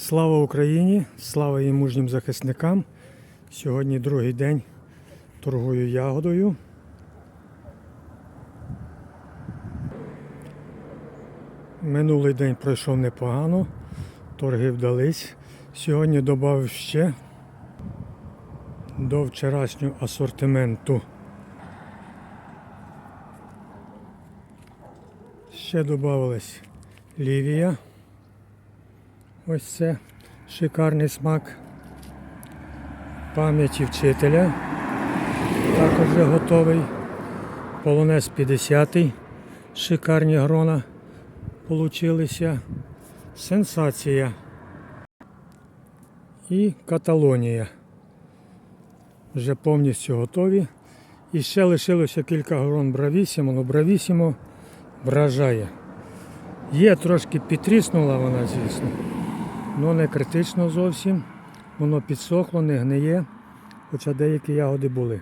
Слава Україні! Слава її мужнім захисникам. Сьогодні другий день торгую ягодою. Минулий день пройшов непогано, торги вдались. Сьогодні додав ще до вчорашнього асортименту. Ще додавалась лівія. Ось це шикарний смак пам'яті вчителя. Також вже готовий. Полонез 50. Шикарні грона получилися. Сенсація. І Каталонія. Вже повністю готові. І ще лишилося кілька грон бравісімо, але бравісімо вражає. Є трошки підтріснула вона, звісно. Але не критично зовсім. Воно підсохло, не гниє, хоча деякі ягоди були.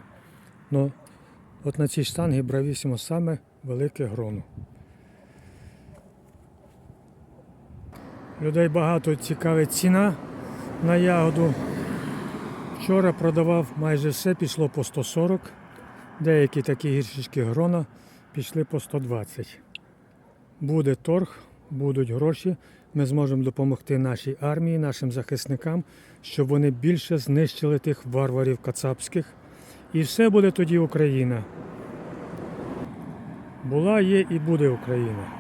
Но от на цій штангі бравісімо саме велике гроно. Людей багато цікавить ціна на ягоду. Вчора продавав майже все, пішло по 140. Деякі такі гіршечки грона пішли по 120. Буде торг, будуть гроші. Ми зможемо допомогти нашій армії, нашим захисникам, щоб вони більше знищили тих варварів кацапських. І все буде тоді Україна. Була, є і буде Україна.